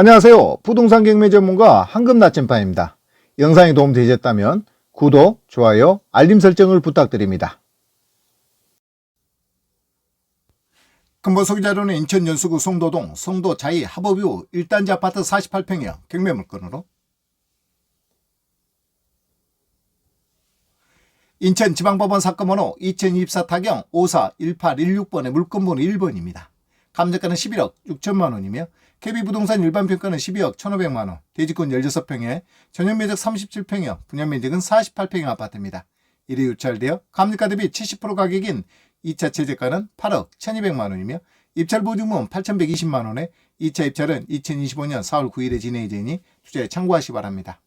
안녕하세요. 부동산 경매 전문가 황금 나침반입니다. 영상이 도움되셨다면 구독, 좋아요, 알림 설정을 부탁드립니다. 근본 소기 자료는 인천 연수구 송도동 송도 자이 합업유 1단지 아파트 48평형 경매 물건으로 인천 지방법원 사건 번호 2024 타경 541816번의 물건번호 1번입니다. 감정가는 11억 6천만 원이며 KB 부동산 일반 평가는 12억 1,500만 원, 대지권 16평에 전용 면적 37평형, 분양 면적은 48평형 아파트입니다. 이에 유찰되어 감정가 대비 70% 가격인 2차 최저가는 8억 1,200만 원이며 입찰 보증금은 8,120만 원에 2차 입찰은 2025년 4월 9일에 진행 예정이니 투자에 참고하시 기 바랍니다.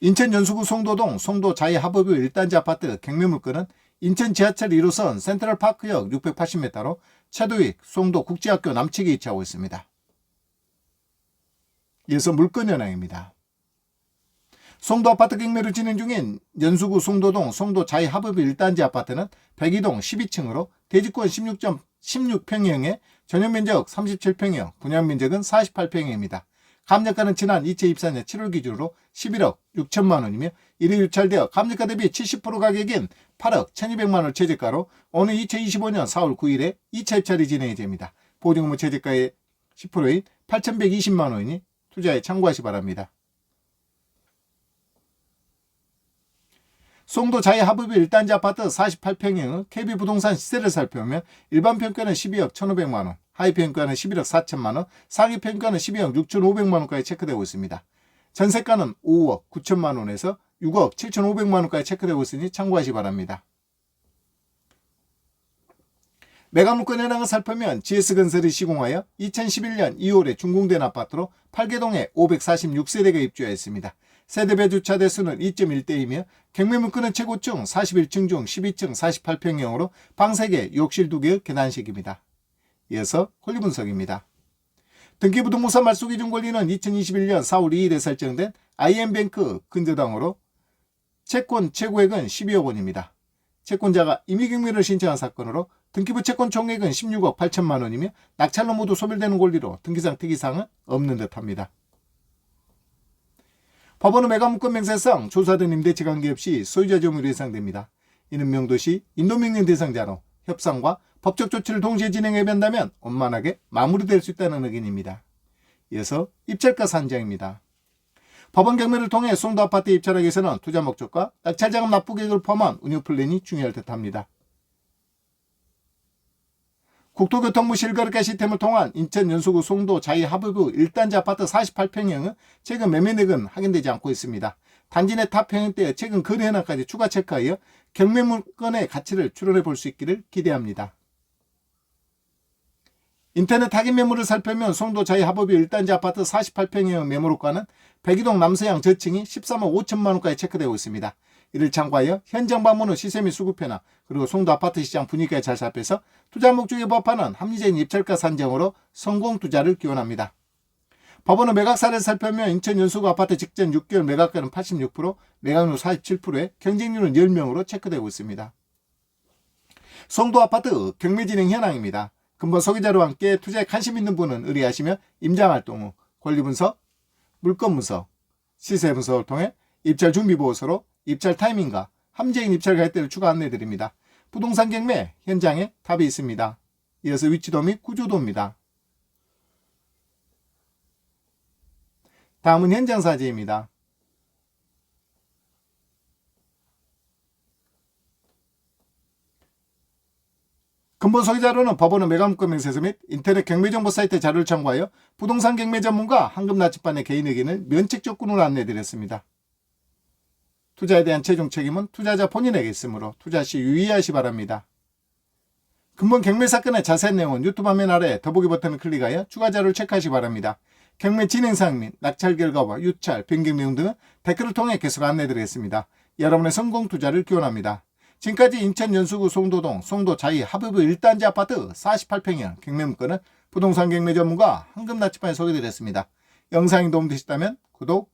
인천 연수구 송도동 송도 자이 합업유 1단지 아파트 경매 물건은 인천 지하철 1호선 센트럴파크역 680m로 차도익 송도 국제학교 남측에 위치하고 있습니다. 이어서 물건 현황입니다. 송도 아파트 경매를 진행 중인 연수구 송도동 송도 자이 합업유 1단지 아파트는 102동 12층으로 대지권 16점 16평형에 전용 면적 37평형, 분양 면적은 48평형입니다. 감정가는 지난 2024년 7월 기준으로 11억 6천만 원이며 이를 유찰되어 감정가 대비 70% 가격인 8억 1200만 원 최저가로 오늘 2025년 4월 9일에 2차 입찰이 진행이 됩니다. 보증금은 최저가의 10%인 8120만 원이니 투자에 참고하시 기 바랍니다. 송도 자이 합업유 1단지 아파트 48평형은 KB부동산 시세를 살펴보면 일반 평가는 12억 1,500만 원, 하위 평가는 11억 4천만 원, 상위 평가는 12억 6,500만 원까지 체크되고 있습니다. 전세가는 5억 9천만 원에서 6억 7,500만 원까지 체크되고 있으니 참고하시 기 바랍니다. 매각물건 현황을 살펴면 GS건설이 시공하여 2011년 2월에 준공된 아파트로 8개동에 546세대가 입주하였습니다. 세대별 주차 대수는 2.1대이며 경매물건은 최고층 41층 중 12층 48평형으로 방 3개, 욕실 2개의 계단식입니다. 이어서 권리 분석입니다. 등기부등본사 말소 기준 권리는 2021년 4월 2일에 설정된 IM뱅크 근저당으로 채권 최고액은 12억 원입니다. 채권자가 임의경매를 신청한 사건으로 등기부 채권 총액은 16억 8천만 원이며 낙찰로 모두 소멸되는 권리로 등기상 특이사항은 없는 듯합니다. 법원은 매각물건 명세상 조사된 임대차 관계없이 소유자 점유로 예상됩니다. 이는 명도시 인도명령 대상자로 협상과 법적 조치를 동시에 진행해 본다면 원만하게 마무리될 수 있다는 의견입니다. 이어서 입찰가 산정입니다. 법원 경매를 통해 송도 아파트 입찰하기 위해서는 투자 목적과 낙찰자금 납부 계획을 포함한 운영 플랜이 중요할 듯합니다. 국토교통부 실거래가 시스템을 통한 인천 연수구 송도 자이 합의부 1단지 아파트 48평형은 최근 매매액은 확인되지 않고 있습니다. 단지 내 타평형대 최근 거래 현황까지 추가 체크하여 경매 물건의 가치를 추론해 볼 수 있기를 기대합니다. 인터넷 확인 매물을 살펴면 송도 자이 합업이 1단지 아파트 48평형 매물가는 백이동 남서양 저층이 13억 5천만 원까지 체크되고 있습니다. 이를 참고하여 현장 방문 후 시세 및 수급 변화 그리고 송도 아파트 시장 분위기에 잘 살펴서 투자 목적에 부합하는 합리적인 입찰가 산정으로 성공 투자를 기원합니다. 법원은 매각사를 살펴면 인천 연수구 아파트 직전 6개월 매각가는 86%, 매각률 47%에 경쟁률은 10명으로 체크되고 있습니다. 송도 아파트 경매 진행 현황입니다. 근본 소개자료와 함께 투자에 관심 있는 분은 의뢰하시며 임장활동 후 권리분석, 물건분석, 시세분석을 통해 입찰 준비보고서로 입찰 타이밍과 함재인 입찰 가격대를 추가 안내 드립니다. 부동산 경매 현장에 답이 있습니다. 이어서 위치도 및 구조도입니다. 다음은 현장 사진입니다. 근본 소개 자료는 법원의 매각물건 명세서 및 인터넷 경매정보 사이트 자료를 참고하여 부동산 경매 전문가 황금나침반의 개인 의견을 면책 조건으로 안내드렸습니다. 투자에 대한 최종 책임은 투자자 본인에게 있으므로 투자 시 유의하시 바랍니다. 근본 경매 사건의 자세한 내용은 유튜브 화면 아래 더보기 버튼을 클릭하여 추가 자료를 체크하시 기 바랍니다. 경매 진행 사항 및 낙찰 결과와 유찰, 변경 내용 등은 댓글을 통해 계속 안내드리겠습니다. 여러분의 성공 투자를 기원합니다. 지금까지 인천 연수구 송도동 송도 자이 합의부 1단지 아파트 48평형 경매 물건은 부동산 경매 전문가 황금나치판에 소개드렸습니다. 영상이 도움되셨다면 구독,